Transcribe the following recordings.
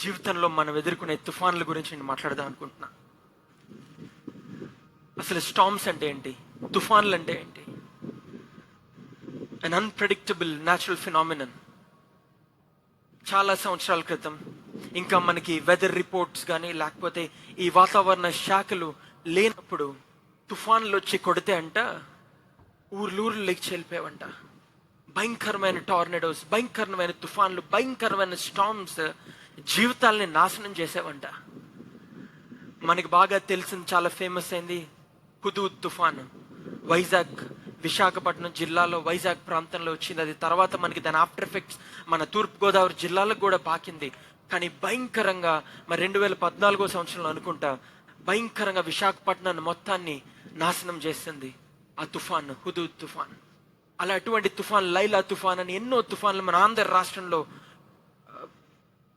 జీవితంలో మనం ఎదుర్కొనే తుఫాన్ల గురించి నేను మాట్లాడదాం అనుకుంటున్నా. అసలు స్టామ్స్ అంటే ఏంటి? తుఫాన్లు అంటే ఏంటి? అన్ అన్ప్రెడిక్టబుల్ న్యాచురల్ ఫినామినన్ చాలా సంవత్సరాల క్రితం ఇంకా మనకి వెదర్ రిపోర్ట్స్ కానీ లేకపోతే ఈ వాతావరణ శాఖలు లేనప్పుడు తుఫాన్లు వచ్చి కొడితే అంట ఊర్లూరు లేచి వెళ్ళిపోయావంట భయంకరమైన టార్నెడోస్ భయంకరమైన తుఫాన్లు భయంకరమైన స్టామ్స్ జీవితాల్ని నాశనం చేసేవంట. మనకి బాగా తెలిసిన చాలా ఫేమస్ అయింది హుదూద్ తుఫాన్. వైజాగ్ విశాఖపట్నం జిల్లాలో వైజాగ్ ప్రాంతంలో వచ్చింది. అది తర్వాత మనకి దాని ఆఫ్టర్ ఎఫెక్ట్స్ మన తూర్పుగోదావరి జిల్లాలకు కూడా పాకింది. కానీ భయంకరంగా మరి రెండు వేల పద్నాలుగో సంవత్సరంలో అనుకుంటా భయంకరంగా విశాఖపట్నాన్ని మొత్తాన్ని నాశనం చేసింది ఆ తుఫాన్ హుదూద్ తుఫాన్. అలా అటువంటి తుఫాన్ లైలా తుఫాన్ అని ఎన్నో తుఫాన్లు మన ఆంధ్ర రాష్ట్రంలో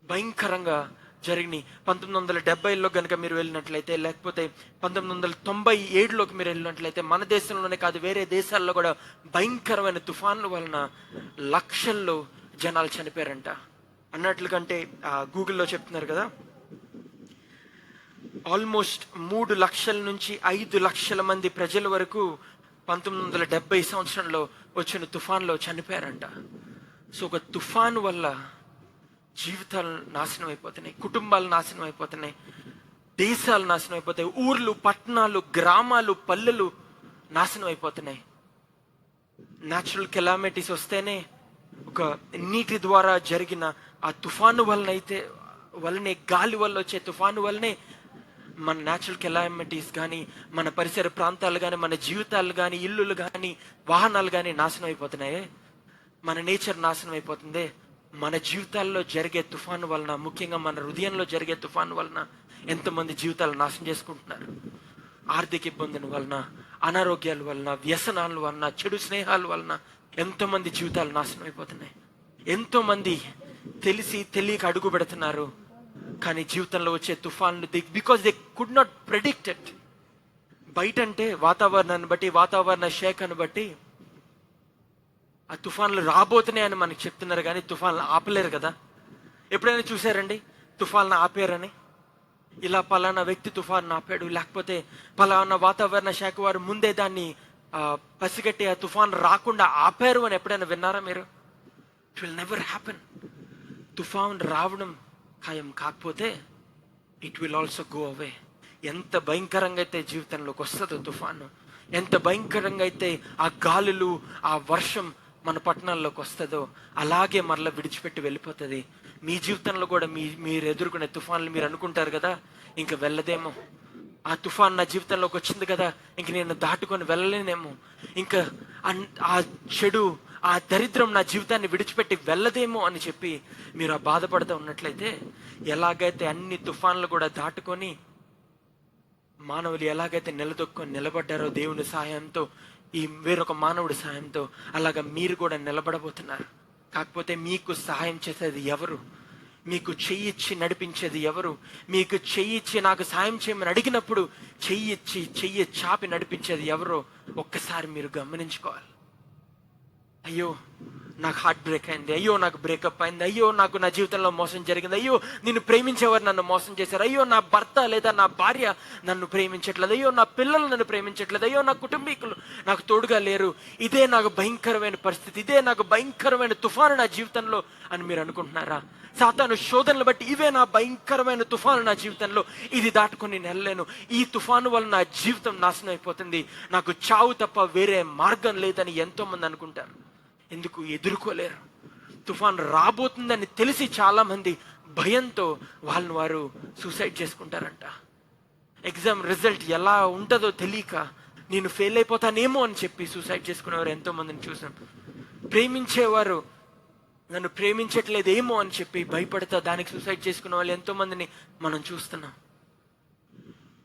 భయంకరంగా జరిగినాయి. పంతొమ్మిది వందల డెబ్బైలో కనుక మీరు వెళ్ళినట్లయితే లేకపోతే పంతొమ్మిది వందల తొంభై ఏడులోకి మీరు వెళ్ళినట్లయితే మన దేశంలోనే కాదు వేరే దేశాల్లో కూడా భయంకరమైన తుఫాన్ల వలన లక్షల్లో జనాలు చనిపోయారంట. అన్నట్లు కంటే గూగుల్లో చెప్తున్నారు కదా ఆల్మోస్ట్ మూడు లక్షల నుంచి ఐదు లక్షల మంది ప్రజల వరకు పంతొమ్మిది వందల డెబ్బై సంవత్సరంలో వచ్చిన తుఫాన్లో చనిపోయారంట. సో ఒక తుఫాను వల్ల జీవితాలు నాశనం అయిపోతున్నాయి కుటుంబాలు నాశనం అయిపోతున్నాయి దేశాలు నాశనం అయిపోతాయి ఊర్లు పట్టణాలు గ్రామాలు పల్లెలు నాశనం అయిపోతున్నాయి. న్యాచురల్ కెలామిటీస్ వస్తేనే ఒక నీటి ద్వారా జరిగిన ఆ తుఫాను వలన అయితే వల్లనే గాలి వల్ల వచ్చే తుఫాను వల్లనే మన న్యాచురల్ కెలామిటీస్ కానీ మన పరిసర ప్రాంతాలు కానీ మన జీవితాలు కానీ ఇల్లులు కానీ వాహనాలు కానీ నాశనం అయిపోతున్నాయి. మన నేచర్ నాశనం అయిపోతుంది. మన జీవితాల్లో జరిగే తుఫాను వలన ముఖ్యంగా మన హృదయంలో జరిగే తుఫాను వలన ఎంతమంది జీవితాలు నాశనం చేసుకుంటున్నారు? ఆర్థిక ఇబ్బందుల వలన అనారోగ్యాల వలన వ్యసనాల వలన చెడు స్నేహాల వలన ఎంతోమంది జీవితాలు నాశనం అయిపోతున్నాయి? ఎంతోమంది తెలిసి తెలియక అడుగు పెడుతున్నారు కానీ జీవితంలో వచ్చే తుఫాన్లు the because they could not predict బయట అంటే వాతావరణాన్ని బట్టి వాతావరణ శాఖను బట్టి ఆ తుఫాన్లు రాబోతున్నాయని మనకు చెప్తున్నారు కానీ తుఫాన్లు ఆపలేరు కదా. ఎప్పుడైనా చూసారండి తుఫాన్లు ఆపారని? ఇలా పలానా వ్యక్తి తుఫాన్ ఆపాడు. లేకపోతే పలానా వాతావరణ శాఖ వారు ముందే దాన్ని పసిగట్టి ఆ తుఫాన్ రాకుండా ఆపారు అని ఎప్పుడైనా విన్నారా మీరు? ఇట్ విల్ నెవర్ హ్యాపెన్ తుఫాన్ రావడం ఖాయం కాకపోతే it will also go away ఎంత భయంకరంగా అయితే జీవితంలోకి వస్తుందో తుఫాను. ఎంత భయంకరంగా అయితే ఆ గాలులు ఆ వర్షం మన పట్టణాల్లోకి వస్తుందో అలాగే మరలా విడిచిపెట్టి వెళ్ళిపోతుంది. మీ జీవితంలో కూడా మీ మీరు ఎదుర్కొనే తుఫాన్లు మీరు అనుకుంటారు కదా? ఇంక వెళ్ళదేమో. ఆ తుఫాన్ నా జీవితంలోకి వచ్చింది కదా? ఇంక నేను దాటుకొని వెళ్ళలేనేమో. ఇంకా అన్- ఆ చెడు ఆ దరిద్రం నా జీవితాన్ని విడిచిపెట్టి వెళ్ళదేమో అని చెప్పి మీరు ఆ బాధపడుతూ ఉన్నట్లయితే ఎలాగైతే అన్ని తుఫాన్లు కూడా దాటుకొని మానవులు ఎలాగైతే నిలదొక్కొని నిలబడ్డారో దేవుని సహాయంతో ఈ వేరొక మానవుడి సహాయంతో అలాగా మీరు కూడా నిలబడబోతున్నారు. కాకపోతే మీకు సహాయం చేసేది ఎవరు? మీకు చెయ్యిచ్చి నడిపించేది ఎవరు? మీకు చెయ్యిచ్చి నాకు సాయం చేయమని అడిగినప్పుడు చెయ్యిచ్చి చెయ్యి చాపి నడిపించేది ఎవరో ఒక్కసారి మీరు గమనించుకోవాలి. అయ్యో నాకు హార్ట్ బ్రేక్ అయింది. అయ్యో నాకు బ్రేకప్ అయింది. అయ్యో నాకు నా జీవితంలో మోసం జరిగింది. అయ్యో నిన్ను ప్రేమించేవారు నన్ను మోసం చేశారు. అయ్యో నా భర్త లేదా నా భార్య నన్ను ప్రేమించట్లేదు. అయ్యో నా పిల్లలు నన్ను ప్రేమించట్లేదు. అయ్యో నా కుటుంబీకులు నాకు తోడుగా లేరు. ఇదే నాకు భయంకరమైన పరిస్థితి. ఇదే నాకు భయంకరమైన తుఫాను నా జీవితంలో అని మీరు అనుకుంటున్నారా? సాతాను శోధనలు బట్టి ఇవే నా భయంకరమైన తుఫాను నా జీవితంలో. ఇది దాటుకొని నెలలేను. ఈ తుఫాను వల్ల నా జీవితం నాశనం అయిపోతుంది. నాకు చావు తప్ప వేరే మార్గం లేదని ఎంతో మంది అనుకుంటారు. ఎందుకు ఎదుర్కోలేరు? తుఫాన్ రాబోతుందని తెలిసి చాలామంది భయంతో వాళ్ళని వారు సూసైడ్ చేసుకుంటారంట. ఎగ్జామ్ రిజల్ట్ ఎలా ఉంటుందో తెలియక నేను ఫెయిల్ అయిపోతానేమో అని చెప్పి సూసైడ్ చేసుకునేవారు ఎంతోమందిని చూసాం. ప్రేమించేవారు నన్ను ప్రేమించట్లేదేమో అని చెప్పి భయపడతా దానికి సూసైడ్ చేసుకునే వాళ్ళు ఎంతోమందిని మనం చూస్తున్నాం.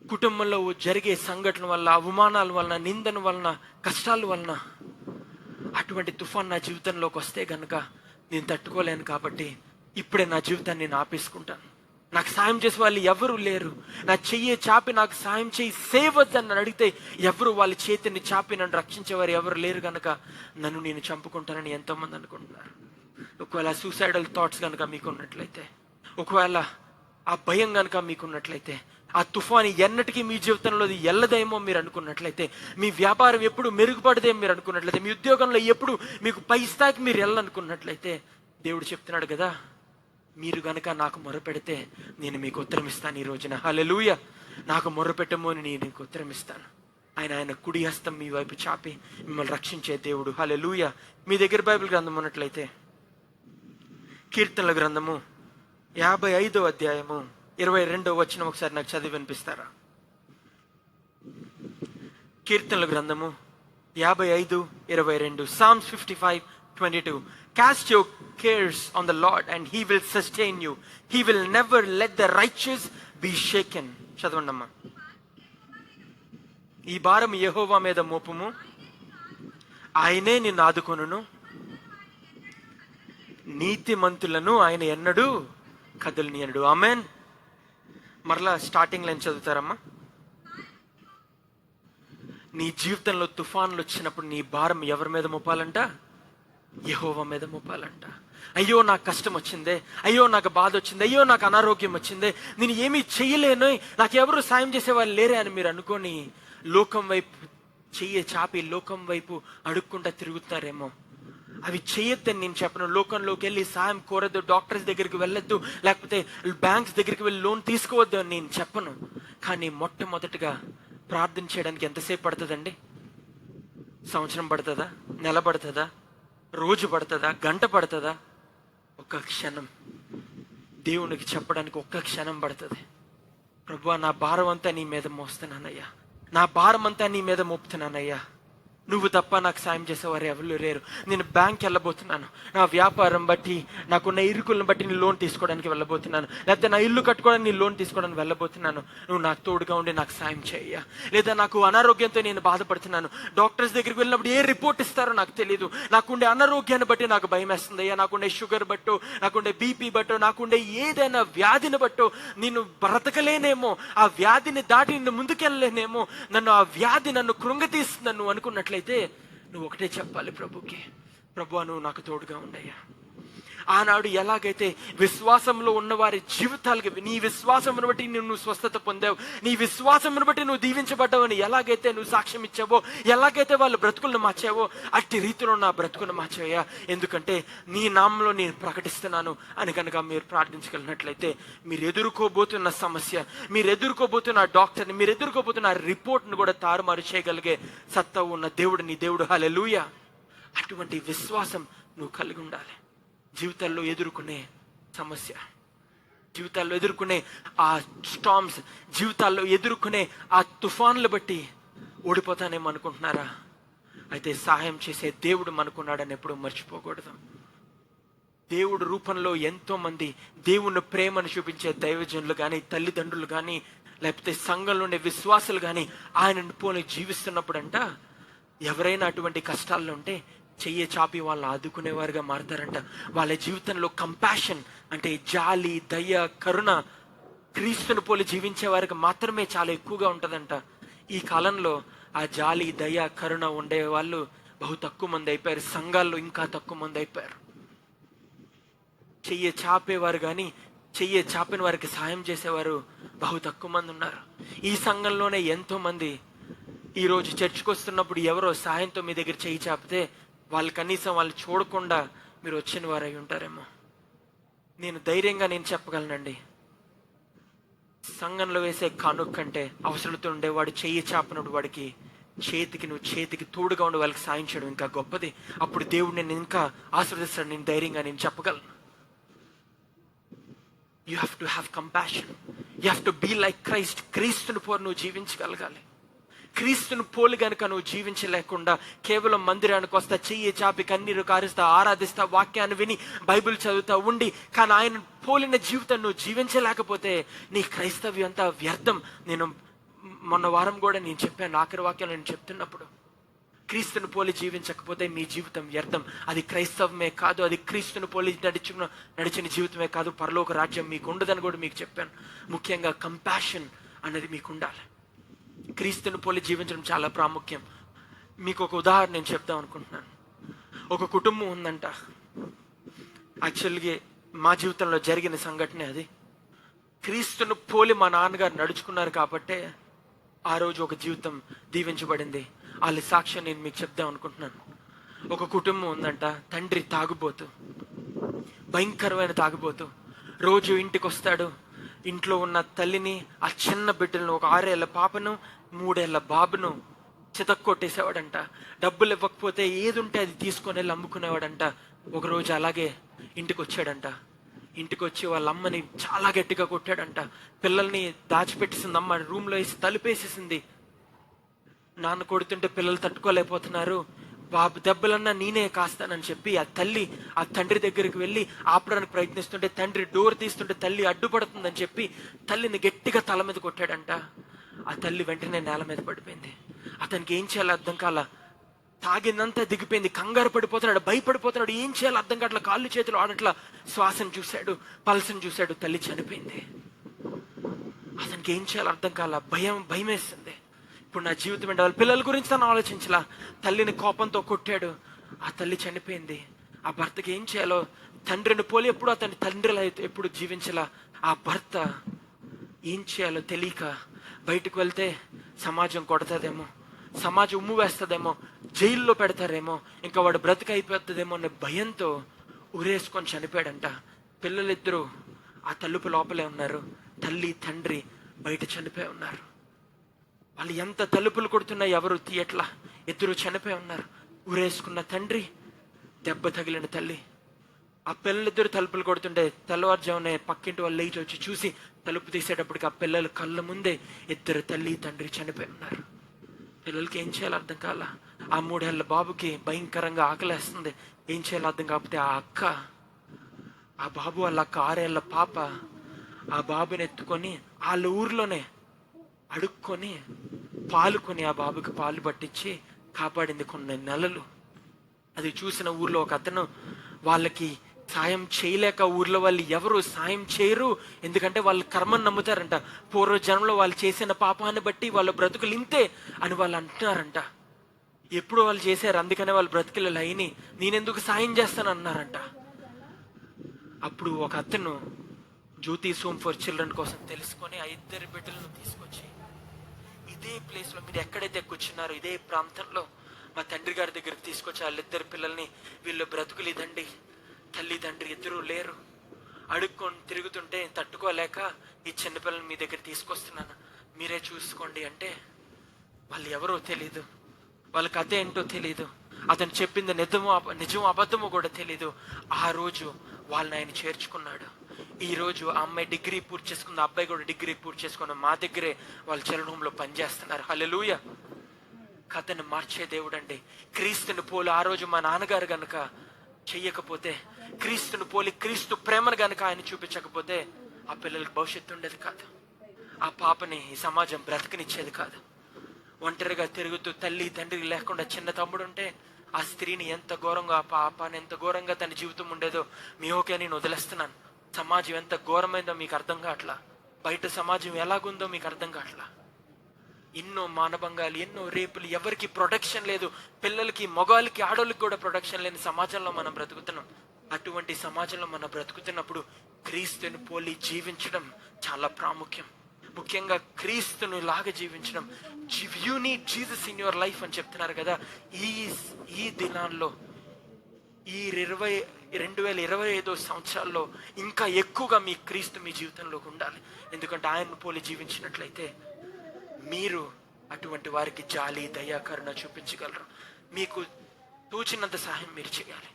కుటుంబంలో జరిగే సంఘటన వల్ల అవమానాల వలన నిందన వలన కష్టాల వలన అటువంటి తుఫాన్ నా జీవితంలోకి వస్తే గనక నేను తట్టుకోలేను కాబట్టి ఇప్పుడే నా జీవితాన్ని నేను ఆపేసుకుంటాను. నాకు సాయం చేసే వాళ్ళు ఎవరు లేరు. నా చెయ్యి చాపి నాకు సాయం చేయి సేవద్దని నన్ను అడిగితే ఎవరు వాళ్ళ చేతిని చాపి నన్ను రక్షించేవారు ఎవరు లేరు గనక నన్ను నేను చంపుకుంటానని ఎంతోమంది అనుకుంటున్నారు. ఒకవేళ సూసైడల్ థాట్స్ కనుక మీకు ఉన్నట్లయితే ఒకవేళ ఆ భయం కనుక మీకున్నట్లయితే ఆ తుఫాను ఎన్నటికీ మీ జీవితంలో అది ఎల్లదేమో మీరు అనుకున్నట్లయితే మీ వ్యాపారం ఎప్పుడు మెరుగుపడదేమో మీరు అనుకున్నట్లయితే మీ ఉద్యోగంలో ఎప్పుడు మీకు పై స్థాయికి మీరు వెళ్ళనుకున్నట్లయితే దేవుడు చెప్తున్నాడు కదా మీరు గనక నాకు మొరపెడితే నేను మీకు ఉత్తరం ఇస్తాను ఈ రోజున. హల్లెలూయా! నాకు మొరపెట్టము అని నేను నీకు ఉత్తరం ఇస్తాను ఆయన ఆయన కుడి హస్తం మీ వైపు చాపి మిమ్మల్ని రక్షించే దేవుడు. హల్లెలూయా! మీ దగ్గర బైబిల్ గ్రంథం ఉన్నట్లయితే కీర్తనల గ్రంథము యాభై ఐదో అధ్యాయము. ఇరవై రెండో వచ్చిన ఒకసారి నాకు చదివి వినిపిస్తారా? కీర్తనల గ్రంథము యాభై ఐదు ఇరవై రెండు Psalms fifty five twenty two cast your cares on the Lord and he will sustain you he will never let the righteous be shaken చదవండి అమ్మా. ఈ భారం యెహోవా మీద మోపము. ఆయనే నిన్ను ఆదుకొనును. నీతిమంతులను ఆయన ఎన్నడు కదలనియనడు. ఆమెన్ మరలా స్టార్టింగ్ లైన్ చదువుతారమ్మా. నీ జీవితంలో తుఫాన్లు వచ్చినప్పుడు నీ భారం ఎవరి మీద మోపాలంట? యహోవ మీద మోపాలంట. అయ్యో నాకు కష్టం వచ్చిందే. అయ్యో నాకు బాధ వచ్చింది. అయ్యో నాకు అనారోగ్యం వచ్చిందే. నేను ఏమీ చేయలేను. నాకు సాయం చేసేవాళ్ళు లేరే అని మీరు అనుకొని లోకం వైపు చెయ్యి చాపి లోకం వైపు అడుక్కుంటా తిరుగుతారేమో అవి చేయొద్దని నేను చెప్పను. లోకంలోకి వెళ్ళి సాయం కోరద్దు డాక్టర్స్ దగ్గరికి వెళ్ళొద్దు లేకపోతే బ్యాంక్స్ దగ్గరికి వెళ్ళి లోన్ తీసుకోవద్దు అని నేను చెప్పను. కానీ మొట్టమొదటిగా ప్రార్థన చేయడానికి ఎంతసేపు పడుతుందండి? సంవత్సరం పడుతుందా? నెల పడుతుందా? రోజు పడుతుందా? గంట పడుతుందా? ఒక్క క్షణం. దేవునికి చెప్పడానికి ఒక్క క్షణం పడుతుంది. ప్రభు నా భారం అంతా నీ మీద మోస్తున్నానయ్యా. నా భారం అంతా నీ మీద మోపుతున్నానయ్యా. నువ్వు తప్ప నాకు సాయం చేసేవారు ఎవరు లేరు. నేను బ్యాంక్ వెళ్ళబోతున్నాను. నా వ్యాపారం బట్టి నాకున్న ఇరుకులను బట్టి నేను లోన్ తీసుకోవడానికి వెళ్ళబోతున్నాను. లేకపోతే నా ఇల్లు కట్టుకోవడానికి నేను లోన్ తీసుకోవడానికి వెళ్ళబోతున్నాను. నువ్వు నాకు తోడుగా ఉండి నాకు సాయం చేయ లేదా నాకు అనారోగ్యంతో నేను బాధపడుతున్నాను. డాక్టర్స్ దగ్గరికి వెళ్ళినప్పుడు ఏ రిపోర్ట్ ఇస్తారో నాకు తెలియదు నాకుండే అనారోగ్యాన్ని బట్టి నాకు భయం వేస్తుంది. అయ్యా నాకుండే షుగర్ బట్టు నాకుండే బీపీ బట్టు నాకుండే ఏదైనా వ్యాధిని బట్టో నేను బ్రతకలేనేమో. ఆ వ్యాధిని దాటి నిన్ను ముందుకెళ్ళలేనేమో. నన్ను ఆ వ్యాధి నన్ను కృంగతీస్తుందని నువ్వు అనుకున్నట్లయితే నువ్వు ఒకటే చెప్పాలి ప్రభుకి. ప్రభు నువ్వు నాకు తోడుగా ఉండయ్యా. ఆనాడు ఎలాగైతే విశ్వాసంలో ఉన్నవారి జీవితాలకి నీ విశ్వాసమును బట్టి నువ్వు స్వస్థత పొందావు నీ విశ్వాసమును బట్టి నువ్వు దీవించబడ్డావు అని ఎలాగైతే నువ్వు సాక్ష్యం ఇచ్చావో ఎలాగైతే వాళ్ళు బ్రతుకులను మార్చావో అట్టి రీతిలో నా బ్రతుకును మార్చాయా ఎందుకంటే నీ నామంలో నేను ప్రకటిస్తున్నాను అని కనుక మీరు ప్రార్థించగలిగినట్లయితే మీరు ఎదుర్కోబోతున్న సమస్య మీరు ఎదుర్కోబోతున్న డాక్టర్ని మీరు ఎదుర్కోబోతున్న రిపోర్ట్ను కూడా తారుమారు చేయగలిగే సత్తా ఉన్న దేవుడు నీ దేవుడు. హలెలూయ అటువంటి విశ్వాసం నువ్వు కలిగి ఉండాలి. జీవితాల్లో ఎదుర్కొనే సమస్య జీవితాల్లో ఎదుర్కొనే ఆ స్టామ్స్ జీవితాల్లో ఎదుర్కొనే ఆ తుఫాన్లు బట్టి ఓడిపోతానేమో అనుకుంటున్నారా? అయితే సహాయం చేసే దేవుడు మనకున్నాడని ఎప్పుడూ మర్చిపోకూడదు. దేవుడు రూపంలో ఎంతోమంది దేవుని ప్రేమను చూపించే దైవజనులు కానీ తల్లిదండ్రులు కానీ లేకపోతే సంఘంలో ఉండే విశ్వాసులు కానీ ఆయనను పోని జీవిస్తున్నప్పుడంట ఎవరైనా అటువంటి కష్టాల్లో ఉంటే చెయ్యి చాపి వాళ్ళని ఆదుకునేవారుగా మారతారంట. వాళ్ళ జీవితంలో కంపాషన్ అంటే జాలి దయ కరుణ క్రీస్తుని పోలి జీవించేవారికి మాత్రమే చాలా ఎక్కువగా ఉంటుందంట. ఈ కాలంలో ఆ జాలి దయ కరుణ ఉండే వాళ్ళు బహు తక్కువ మంది అయిపోయారు. సంఘాల్లో ఇంకా తక్కువ మంది అయిపోయారు. చెయ్యి చాపేవారు కానీ చెయ్యి చాపిన వారికి సాయం చేసేవారు బహు తక్కువ మంది ఉన్నారు. ఈ సంఘంలోనే ఎంతో మంది ఈరోజు చర్చికి వస్తున్నప్పుడు ఎవరో సాయంతో మీ దగ్గర చెయ్యి చాపితే వాళ్ళు కనీసం వాళ్ళు చూడకుండా మీరు వచ్చిన వారు అయి ఉంటారేమో. నేను ధైర్యంగా నేను చెప్పగలనండి. సంఘంలో వేసే కానుక కంటే అవసరంతో ఉండేవాడు చెయ్యి చాపినప్పుడు వాడికి చేతికి నువ్వు చేతికి తోడుగా ఉండి వాళ్ళకి సాయం చేయడం ఇంకా గొప్పది. అప్పుడు దేవుడు నేను ఇంకా ఆశీర్వదిస్తాడు. నేను ధైర్యంగా నేను చెప్పగలను. You have to have compassion you have to be like Christ క్రీస్తుని పోరు నువ్వు జీవించగలగాలి. క్రీస్తుని పోలి గనుక నువ్వు జీవించలేకుండా కేవలం మందిరానికి వస్తా చెయ్యి చాపి కన్నీరు కారుస్తా ఆరాధిస్తా వాక్యాన్ని విని బైబిల్ చదువుతా ఉండి కానీ ఆయన పోలిన జీవితం నువ్వు జీవించలేకపోతే నీ క్రైస్తవ్యం అంతా వ్యర్థం. నేను మొన్న వారం కూడా నేను చెప్పాను ఆఖరి వాక్యం నేను చెప్తున్నప్పుడు క్రీస్తుని పోలి జీవించకపోతే మీ జీవితం వ్యర్థం. అది క్రైస్తవమే కాదు అది క్రీస్తుని పోలి నడిచిన నడిచిన జీవితమే కాదు పరలోక రాజ్యం మీకు ఉండదని కూడా మీకు చెప్పాను. ముఖ్యంగా కంపాషన్ అనేది మీకు ఉండాలి క్రీస్తుని పోలి జీవించడం చాలా ప్రాముఖ్యం. మీకు ఒక ఉదాహరణ నేను చెప్దాం అనుకుంటున్నాను. ఒక కుటుంబం ఉందంట. యాక్చువల్గా మా జీవితంలో జరిగిన సంఘటన అది. క్రీస్తును పోలి మా నాన్నగారు నడుచుకున్నారు కాబట్టే ఆ రోజు ఒక జీవితం దీవించబడింది. వాళ్ళ సాక్ష్యం నేను మీకు చెప్దాం అనుకుంటున్నాను. ఒక కుటుంబం ఉందంట. తండ్రి తాగుబోతు. భయంకరమైన తాగుబోతు. రోజు ఇంటికి వస్తాడు ఇంట్లో ఉన్న తల్లిని ఆ చిన్న బిడ్డలను ఒక ఆరేళ్ళ పాపను మూడేళ్ళ బాబును చితక్కొట్టేసేవాడంట. డబ్బులు ఇవ్వకపోతే ఏది ఉంటే అది తీసుకొని వెళ్ళి అమ్ముకునేవాడంట. ఒకరోజు అలాగే ఇంటికి వచ్చాడంట ఇంటికి వచ్చి వాళ్ళ అమ్మని చాలా గట్టిగా కొట్టాడంట. పిల్లల్ని దాచిపెట్టేసింది అమ్మ రూమ్లో వేసి తలుపేసేసింది. నాన్న కొడుతుంటే పిల్లలు తట్టుకోలేకపోతున్నారు. బాబు దెబ్బలన్నా నేనే కాస్తానని చెప్పి ఆ తల్లి ఆ తండ్రి దగ్గరికి వెళ్ళి ఆపడానికి ప్రయత్నిస్తుంటే తండ్రి డోర్ తీస్తుంటే తల్లి అడ్డుపడుతుందని చెప్పి తల్లిని గట్టిగా తల మీద కొట్టాడంట. ఆ తల్లి వెంటనే నేల మీద పడిపోయింది. అతనికి ఏం చేయాలో అర్థం కాల? తాగిందంతా దిగిపోయింది. కంగారు పడిపోతున్నాడు భయపడిపోతున్నాడు. ఏం చేయాలో అర్థం కావట్లా? కాళ్ళు చేతులు ఆడట్లా. శ్వాసను చూశాడు పల్సను చూశాడు తల్లి చనిపోయింది. అతనికి ఏం చేయాలో అర్థం కాల? భయం భయం ఇప్పుడు నా జీవితం ఏంటి? వాళ్ళ పిల్లల గురించి తను ఆలోచించలా. తల్లిని కోపంతో కొట్టాడు. ఆ తల్లి చనిపోయింది. ఆ భర్తకి ఏం చేయాలో? తండ్రిని పోలి ఎప్పుడు అతని తండ్రిలా ఎప్పుడు జీవించలా? ఆ భర్త ఏం చేయాలో తెలియక బయటకు వెళ్తే సమాజం కొడతాదేమో సమాజం ఉమ్ము వేస్తుందేమో జైల్లో పెడతారేమో ఇంకా వాడు బ్రతిక అయిపోతుందేమో అనే భయంతో ఉరేసుకొని చనిపోయాడంట. పిల్లలిద్దరూ ఆ తలుపు లోపలే ఉన్నారు. తల్లి తండ్రి బయట చనిపోయి ఉన్నారు. వాళ్ళు ఎంత తలుపులు కొడుతున్నా ఎవరు తీయట్లా. ఇద్దరు చనిపోయి ఉన్నారు. ఉరేసుకున్న తండ్రి దెబ్బ తగిలిన తల్లి ఆ పిల్లలిద్దరు తలుపులు కొడుతుంటే తెల్లవారుజామునే పక్కింటి వాళ్ళు లేచి వచ్చి చూసి తలుపు తీసేటప్పటికి ఆ పిల్లలు కళ్ళ ముందే ఇద్దరు తల్లి తండ్రి చనిపోయి ఉన్నారు. పిల్లలకి ఏం చేయాలో అర్థం కాల? ఆ మూడేళ్ళ బాబుకి భయంకరంగా ఆకలేస్తుంది. ఏం చేయాలో అర్థం కాకపోతే ఆ అక్క ఆ బాబు వాళ్ళ అక్క ఆరేళ్ళ పాప ఆ బాబుని ఎత్తుకొని వాళ్ళ ఊర్లోనే అడుక్కొని పాలుకొని ఆ బాబుకి పాలు పట్టించి కాపాడింది కొన్ని నెలలు. అది చూసిన ఊర్లో ఒక అతను వాళ్ళకి సాయం చేయలేక ఊర్లో వాళ్ళు ఎవరు సాయం చేయరు. ఎందుకంటే వాళ్ళు కర్మను నమ్ముతారంట. పూర్వజన్మలో వాళ్ళు చేసిన పాపాన్ని బట్టి వాళ్ళ బ్రతుకులు ఇంతే అని వాళ్ళు అంటున్నారంట. ఎప్పుడు వాళ్ళు చేశారు? అందుకనే వాళ్ళు బ్రతుకులు అయిని నేనెందుకు సాయం చేస్తాను అన్నారంట. అప్పుడు ఒక అతను జ్యోతి సోమ్ ఫర్ చిల్డ్రన్ కోసం తెలుసుకొని ఆ ఇద్దరి బిడ్డలను తీసుకొచ్చి ఇదే ప్లేస్లో మీరు ఎక్కడైతే కూర్చున్నారో ఇదే ప్రాంతంలో మా తండ్రి గారి దగ్గరికి తీసుకొచ్చి వాళ్ళిద్దరు పిల్లల్ని వీళ్ళు బ్రతుకులు ఇదండి తల్లిదండ్రి ఇద్దరూ లేరు. అడుక్కొని తిరుగుతుంటే తట్టుకోలేక ఈ చిన్నపిల్లని మీ దగ్గర తీసుకొస్తున్నాను. మీరే చూసుకోండి అంటే వాళ్ళు ఎవరో తెలీదు. వాళ్ళ కథ ఏంటో తెలీదు. అతను చెప్పింది నిజమో నిజం అబద్ధమో కూడా తెలీదు. ఆ రోజు వాళ్ళని ఆయన చేర్చుకున్నాడు. ఈ రోజు ఆ అమ్మాయి డిగ్రీ పూర్తి చేసుకున్న అబ్బాయి కూడా డిగ్రీ పూర్తి చేసుకున్న మా దగ్గరే వాళ్ళ చిల్డ్రన్ హోమ్లో పనిచేస్తున్నారు. హల్లెలూయా! కథను మార్చే దేవుడు అండి క్రీస్తుని పోలు ఆ రోజు మా నాన్నగారు కనుక చెయ్యకపోతే క్రీస్తును పోలి క్రీస్తు ప్రేమను గనక ఆయన చూపించకపోతే ఆ పిల్లలకి భవిష్యత్తు ఉండేది కాదు. ఆ పాపని ఈ సమాజం బ్రతకనిచ్చేది కాదు. ఒంటరిగా తిరుగుతూ తల్లి తండ్రి లేకుండా చిన్న తమ్ముడు ఉంటే ఆ స్త్రీని ఎంత ఘోరంగా ఆ పాపాన్ని ఎంత ఘోరంగా తన జీవితం ఉండేదో మీ ఓకే నేను వదిలేస్తున్నాను. సమాజం ఎంత ఘోరమైందో మీకు అర్థం కావట్లా? బయట సమాజం ఎలాగుందో మీకు అర్థం కావట్లా? ఎన్నో మానభంగాలు ఎన్నో రేపులు ఎవరికి ప్రొటెక్షన్ లేదు పిల్లలకి మగవాళ్ళకి ఆడోళ్ళకి కూడా ప్రొటెక్షన్ లేని సమాజంలో మనం బ్రతుకుతున్నాం. అటువంటి సమాజంలో మనం బ్రతుకుతున్నప్పుడు క్రీస్తుని పోలి జీవించడం చాలా ప్రాముఖ్యం. ముఖ్యంగా క్రీస్తుని లాగా జీవించడం. You need Jesus in your life అని చెప్తున్నారు కదా ఈ ఈ దినాల్లో ఈ ఇరవై రెండు వేల ఇరవై ఐదో సంవత్సరాల్లో ఇంకా ఎక్కువగా మీ క్రీస్తు మీ జీవితంలోకి ఉండాలి. ఎందుకంటే ఆయన్ను పోలి జీవించినట్లయితే మీరు అటువంటి వారికి జాలి దయాకరుణ చూపించగలరు. మీకు తోచినంత సహాయం మీరు చేయాలి.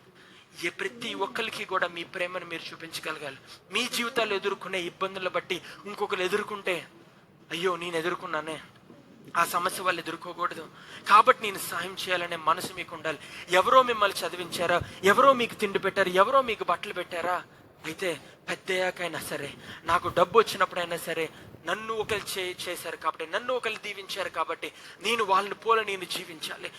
ఏ ప్రతి ఒక్కరికి కూడా మీ ప్రేమను మీరు చూపించగలగాలి. మీ జీవితాలు ఎదుర్కొనే ఇబ్బందులు బట్టి ఇంకొకరు ఎదుర్కొంటే అయ్యో నేను ఎదుర్కొన్నానే. ఆ సమస్య వాళ్ళు ఎదుర్కోకూడదు. కాబట్టి నేను సహాయం చేయాలనే మనసు మీకు ఉండాలి. ఎవరో మిమ్మల్ని చదివించారా? ఎవరో మీకు తిండి పెట్టారు? ఎవరో మీకు బట్టలు పెట్టారా? అయితే పెద్దయ్యాకైనా సరే నాకు డబ్బు వచ్చినప్పుడైనా సరే నన్ను ఒకరు చే చేశారు కాబట్టి నన్ను ఒకరు దీవించారు కాబట్టి నేను వాళ్ళని పోల నేను జీవించాలి.